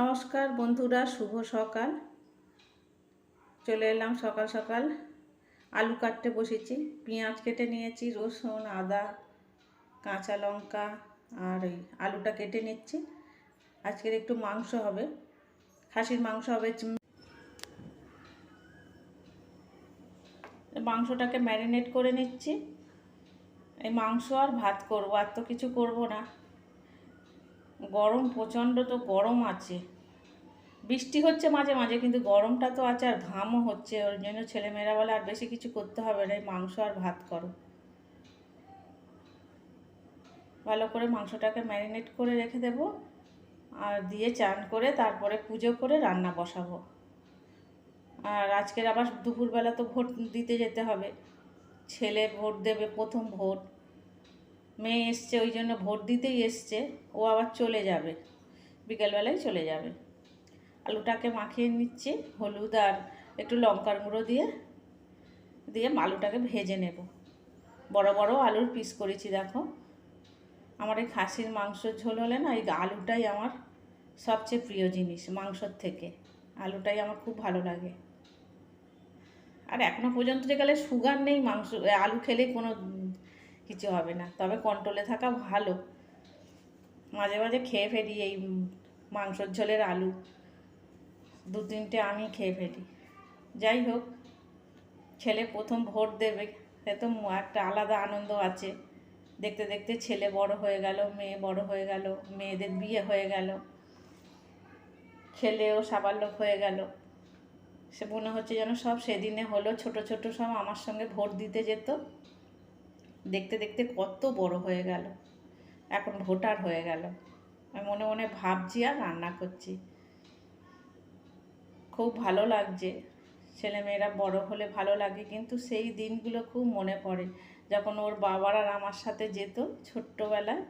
নমস্কার বন্ধুরা, শুভ সকাল। চলে এলাম সকাল সকাল। আলু কাটতে বসেছি, পেঁয়াজ কেটে নিয়েছি, রসুন, আদা, কাঁচা লঙ্কা, আর এই আলুটা কেটে নিচ্ছি। আজকের একটু মাংস হবে, খাসির মাংস হবে। মাংসটাকে ম্যারিনেট করে নিচ্ছি। এই মাংস আর ভাত করব, আর তো কিছু করব না। গরম প্রচণ্ড তো গরম আছে। বৃষ্টি হচ্ছে মাঝে মাঝে, কিন্তু গরমটা তো আছে আর ঘামও হচ্ছে। ওর জন্য ছেলেমেয়েরা বলে, আর বেশি কিছু করতে হবে না, এই মাংস আর ভাত করো। ভালো করে মাংসটাকে ম্যারিনেট করে রেখে দেবো আর দিয়ে চান করে তারপরে পুজো করে রান্না বসাবো। আর আজকের আবার দুপুরবেলা তো ভোট দিতে যেতে হবে। ছেলে ভোট দেবে, প্রথম ভোট। মেয়ে এসছে, ওই জন্য ভোট দিতেই এসছে। ও আবার চলে যাবে। বিকেলবেলায় চলে যাবে। আলুটাকে মাখিয়ে নিচ্ছি, হলুদ আর একটু লঙ্কার গুঁড়ো দিয়ে দিয়ে আলুটাকে ভেজে নেব। বড় বড় আলুর পিস করেছি, দেখো। আমার এই খাসির মাংসর ঝোল হলে না, এই আলুটাই আমার সবচেয়ে প্রিয় জিনিস মাংসর থেকে। আলুটাই আমার খুব ভালো লাগে। আর এখনও পর্যন্ত গেলে সুগার নেই মাংস আলু খেলে কোনো কিছু হবে না। তবে কন্ট্রোলে থাকা ভালো। মাঝে মাঝে খেয়ে ফেলি এই মাংসর ঝোলের আলু। দু তিনটে আমি খেয়ে ফেলি। যাই হোক ছেলে প্রথম ভোট দেবে। সে তো একটা আলাদা আনন্দ আছে। দেখতে দেখতে ছেলে বড় হয়ে গেল, মেয়ে বড় হয়ে গেল, মেয়েদের বিয়ে হয়ে গেল। ছেলেও সাবাল্যক হয়ে গেল। সে মনে হচ্ছে যেন সব সেদিনে হলো, ছোট ছোট সব আমার সঙ্গে ভোট দিতে যেত। দেখতে দেখতে কত বড় হয়ে গেল। এখন ভোটার হয়ে গেল। আমি মনে মনে ভাবছি আর রান্না করছি। খুব ভালো লাগছে। ছেলেমেয়েরা বড় হলে ভালো লাগে, কিন্তু সেই দিনগুলো খুব মনে পড়ে। যখন ওর বাবার আর আমার সাথে যেত, ছোট্টবেলায়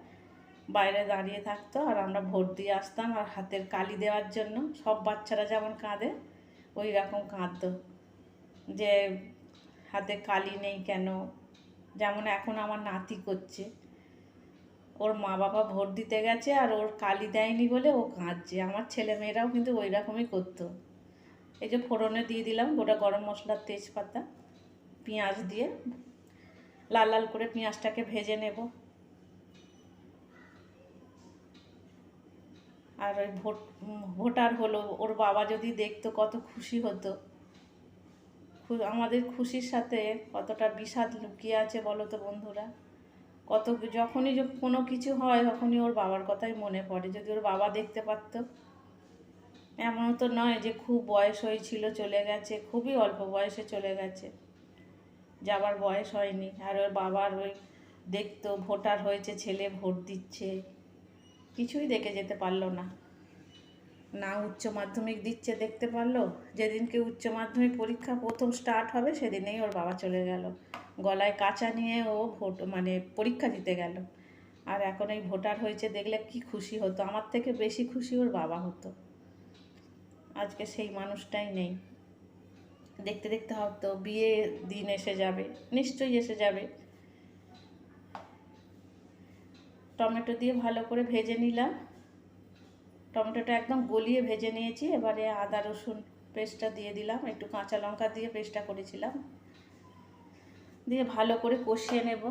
বাইরে দাঁড়িয়ে থাকতো আর আমরা ভোট দিয়ে আসতাম আর হাতের কালি দেওয়ার জন্য সব বাচ্চারা যেমন কাঁদে, ওই রকম কাঁদতো। যে হাতে কালি নেই কেন? যেমন এখন আমার নাতি করছে। ওর মা বাবা ভোট দিতে গেছে আর ওর কালি দেয়নি বলে ও কাঁদছে। আমার ছেলে মেয়েরাও কিন্তু ওই রকমই করতো। এই যে ফোড়নে দিয়ে দিলাম, গোটা গরম মশলার তেজপাতা, পেঁয়াজ দিয়ে লাল লাল করে পেঁয়াজটাকে ভেজে নেব। আর ওই ভোট, ভোটার হলো, ওর বাবা যদি দেখতো কত খুশি হতো। আমাদের খুশির সাথে কতটা বিষাদ লুকিয়ে আছে বলো তো বন্ধুরা। কত যখনই কোনো কিছু হয়, তখনই ওর বাবার কথাই মনে পড়ে। যদি ওর বাবা দেখতে পারতো, এমনও তো নয় যে খুব বয়স হয়েছিল চলে গেছে, খুবই অল্প বয়সে চলে গেছে যাবার বয়স হয়নি। আর ওর বাবার ওই দেখতো, ভোটার হয়েছে, ছেলে ভোট দিচ্ছে, কিছুই দেখে যেতে পারল না। না উচ্চ মাধ্যমিক দিচ্ছে দেখতে পারল। যেদিনকে উচ্চ মাধ্যমিক পরীক্ষা প্রথম স্টার্ট হবে, সেদিনেই ওর বাবা চলে গেল। গলায় কাঁচা নিয়ে ও ভোট মানে পরীক্ষা দিতে গেল। আর এখন এই ভোটার হয়েছে, দেখলে কি খুশি হতো। আমার থেকে বেশি খুশি ওর বাবা হতো। আজকে সেই মানুষটাই নেই। দেখতে দেখতে হয়তো বিয়ে দিন এসে যাবে, নিশ্চয়ই এসে যাবে। টমেটো দিয়ে ভালো করে ভেজে নিলাম। টমেটোটা একদম গলিয়ে ভেজে নিয়েছি। এবারে আদা, রসুন পেস্টটা দিয়ে দিলাম। একটু কাঁচা লঙ্কা দিয়ে পেস্টটা করেছিলাম। দিয়ে ভালো করে কষিয়ে নেব।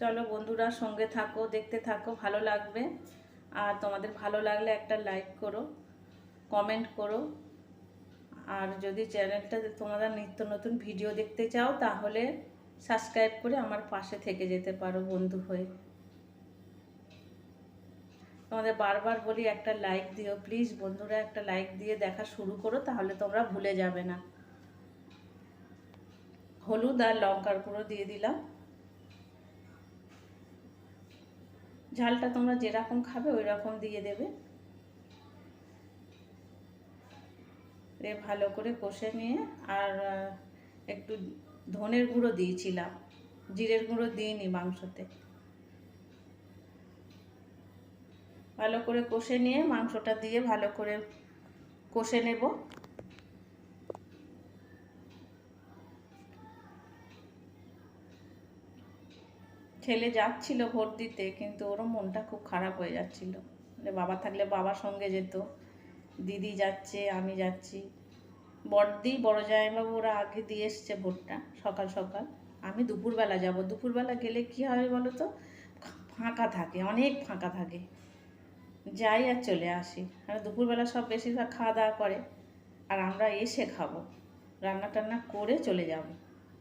চলো বন্ধুরা, সঙ্গে থাকো, দেখতে থাকো, ভালো লাগবে। আর তোমাদের ভালো লাগলে একটা লাইক করো, কমেন্ট করো। আর যদি চ্যানেলটা তোমরা নিত্য নতুন ভিডিও দেখতে চাও, তাহলে সাবস্ক্রাইব করে আমার পাশে থেকে যেতে পারো বন্ধু হয়ে। তোমাদের বারবার বলি, একটা লাইক দিও প্লিজ বন্ধুরা একটা লাইক দিয়ে দেখা শুরু করো, তাহলে তোমরা ভুলে যাবে না। হলুদ আর লঙ্কার গুঁড়ো দিয়ে দিলাম। ঝালটা তোমরা যেরকম খাবে ওই রকম দিয়ে দেবে। ভালো করে কষে নিয়ে, আর একটু ধনের গুঁড়ো দিয়েছিলাম, জিরের গুঁড়ো দিইনি মাংসতে। ভালো করে কষে নিয়ে মাংসটা দিয়ে ভালো করে কষে নেব। ছেলে যাচ্ছিল ভোট দিতে, কিন্তু ওরও মনটা খুব খারাপ হয়ে যাচ্ছিল। বাবা থাকলে বাবার সঙ্গে যেত, দিদি যাচ্ছে, আমি যাচ্ছি। বড়দি, বড় জামাইবাবু ওরা আগে দিয়ে এসছে ভোটটা, সকাল সকাল। আমি দুপুরবেলা যাব। দুপুরবেলা গেলে কি হয় বলো তো? ফাঁকা থাকে, অনেক ফাঁকা থাকে। যাই আর চলে আসি। আর দুপুরবেলা সব বেশিরভাগ খাওয়া দাওয়া করে। আর আমরা এসে খাব। রান্না টান্না করে চলে যাব।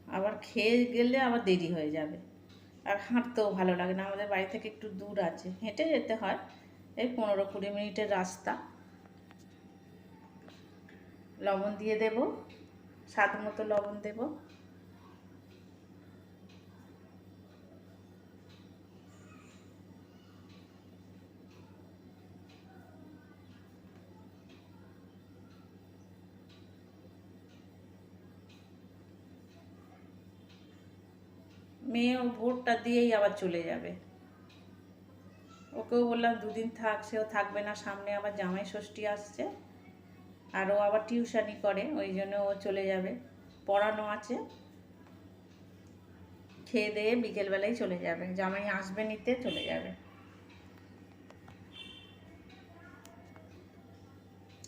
আবার খেয়ে গেলে আবার দেরি হয়ে যাবে। আর হাঁটতেও ভালো লাগে না। আমাদের বাড়ি থেকে একটু দূর আছে। হেঁটে যেতে হয়। এই পনেরো কুড়ি মিনিটের রাস্তা। লবণ দিয়ে দেব, স্বাদ মতো লবণ দেব। মেয়েও ভোটটা দিয়েই আবার চলে যাবে। ওকেও বললাম, দুদিন থাক, সেও থাকবে না, সামনে আবার জামাই ষষ্ঠী আসছে। আর ও আবার টিউশানি করে, ওই জন্য ও চলে যাবে। পড়ানো আছে। খেয়ে দিয়ে বিকেলবেলায় চলে যাবে। জামাই আসবে নিতে, চলে যাবে।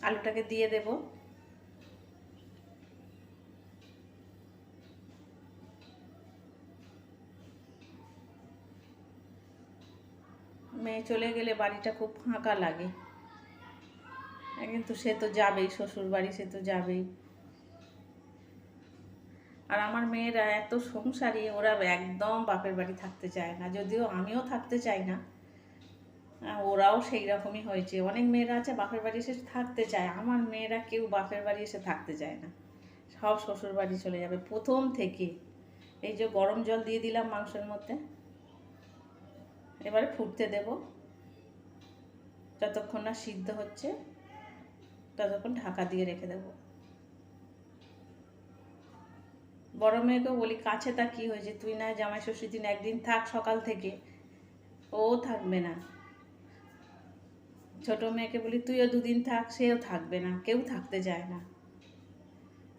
আলুটাকে দিয়ে দেব। মেয়ে চলে গেলে বাড়িটা খুব ফাঁকা লাগে। কিন্তু সে তো যাবেই শ্বশুর বাড়ি সে তো যাবেই। আর আমার মেয়েরা এত সংসারী, ওরা একদম বাপের বাড়ি থাকতে চায় না, যদিও আমিও থাকতে চাই না ওরাও সেই রকমই হয়েছে। অনেক মেয়েরা আছে বাপের বাড়ি এসে থাকতে চায়, আমার মেয়েরা কেউ বাপের বাড়ি এসে থাকতে চায় না। সব শ্বশুর বাড়ি চলে যাবে প্রথম থেকে। এই যে গরম জল দিয়ে দিলাম মাংসের মধ্যে, এবারে ফুটতে দেব। যতক্ষণ না সিদ্ধ হচ্ছে ততক্ষণ ঢাকা দিয়ে রেখে দেবো। বড় মেয়েকেও বলি, কাছে তা কি হয়েছে? তুই না জামাই ষষ্ঠীর দিন একদিন থাক সকাল থেকে। ও থাকবে না। ছোট মেয়েকে বলি, তুইও দুদিন থাক, সেও থাকবে না, কেউ থাকতে চায় না।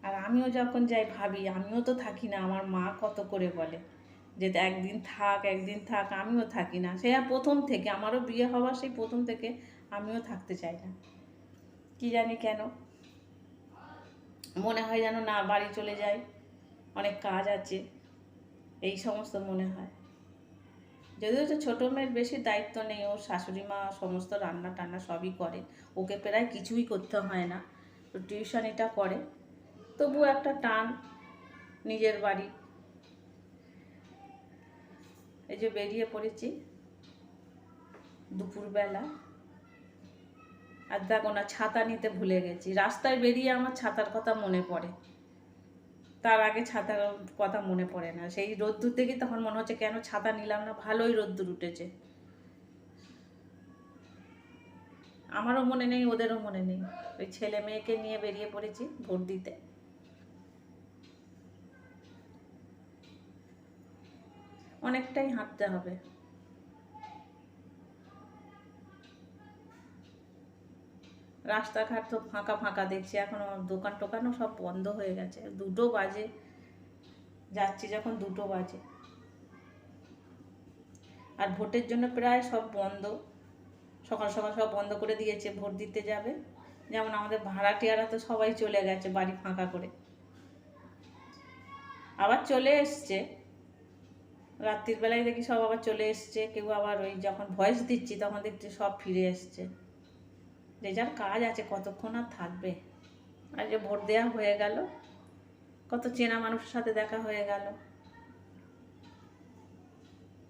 আর আমিও যখন যাই ভাবি, আমিও তো থাকি না, আমার মা কত করে বলে যে, একদিন থাক একদিন থাক, আমিও থাকি না। সে প্রথম থেকে, আমারও বিয়ে হওয়ার সেই প্রথম থেকে আমিও থাকতে চাই না। কি জানি কেন। মনে হয় যেন না, বাড়ি চলে যায়। অনেক কাজ আছে। এই সমস্ত মনে হয়। যদিও তো ছোটো মেয়ের বেশি দায়িত্ব নেই, ওর শাশুড়ি মা সমস্ত রান্না টান্না সবই করে ওকে প্রায় কিছুই করতে হয় না, তো টিউশনিটা করে। তবু একটা টান নিজের বাড়ি। এই যে বেরিয়ে পড়েছি দুপুরবেলা। আর দেখো না ছাতা নিতে ভুলে গেছি। রাস্তায় বেরিয়ে আমার ছাতার কথা মনে পড়ে। তার আগে ছাতার কথা মনে পড়ে না। সেই রোদ্দুর থেকে তখন মনে হচ্ছে কেন ছাতা নিলাম না, ভালোই রোদ্দুর উঠেছে। আমারও মনে নেই, ওদেরও মনে নেই। ওই ছেলে মেয়েকে নিয়ে বেরিয়ে পড়েছি ভোট দিতে। অনেকটাই হাঁটতে হবে। রাস্তাঘাট তো ফাঁকা ফাঁকা দেখছি, এখন দোকান টোকানও সব বন্ধ হয়ে গেছে। দুটো বাজে। যাচ্ছি যখন দুটো বাজে। আর ভোটের জন্য প্রায় সব বন্ধ। সকাল সকাল সব বন্ধ করে দিয়েছে, ভোট দিতে যাবে। যেমন আমাদের ভাড়াটিয়ারা তো সবাই চলে গেছে বাড়ি ফাঁকা করে। আবার চলে এসছে। রাত্রির বেলায় দেখি সব আবার চলে এসছে। কেউ আবার ওই যখন ভয়েস দিচ্ছি তখন দেখছি সব ফিরে এসছে। যে যার কাজ আছে, কতক্ষণ আর থাকবে? আর যে ভোট দেওয়া হয়ে গেল, কত চেনা মানুষের সাথে দেখা হয়ে গেল।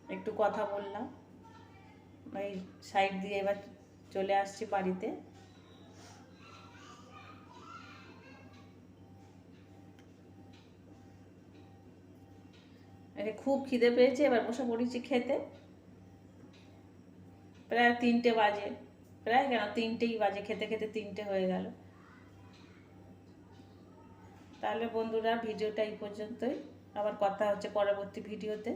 একটু কথা বললাম, ওই সাইড দিয়ে এবার চলে আসছি বাড়িতে। খুব খিদে পেয়েছে, এবার বসে পড়েছি খেতে। প্রায় তিনটে বাজে। প্রায় কেন তিনটেই বাজে, খেতে খেতে তিনটে হয়ে গেল। তাহলে বন্ধুরা, ভিডিওটা এই পর্যন্তই। আবার কথা হচ্ছে পরবর্তী ভিডিওতে।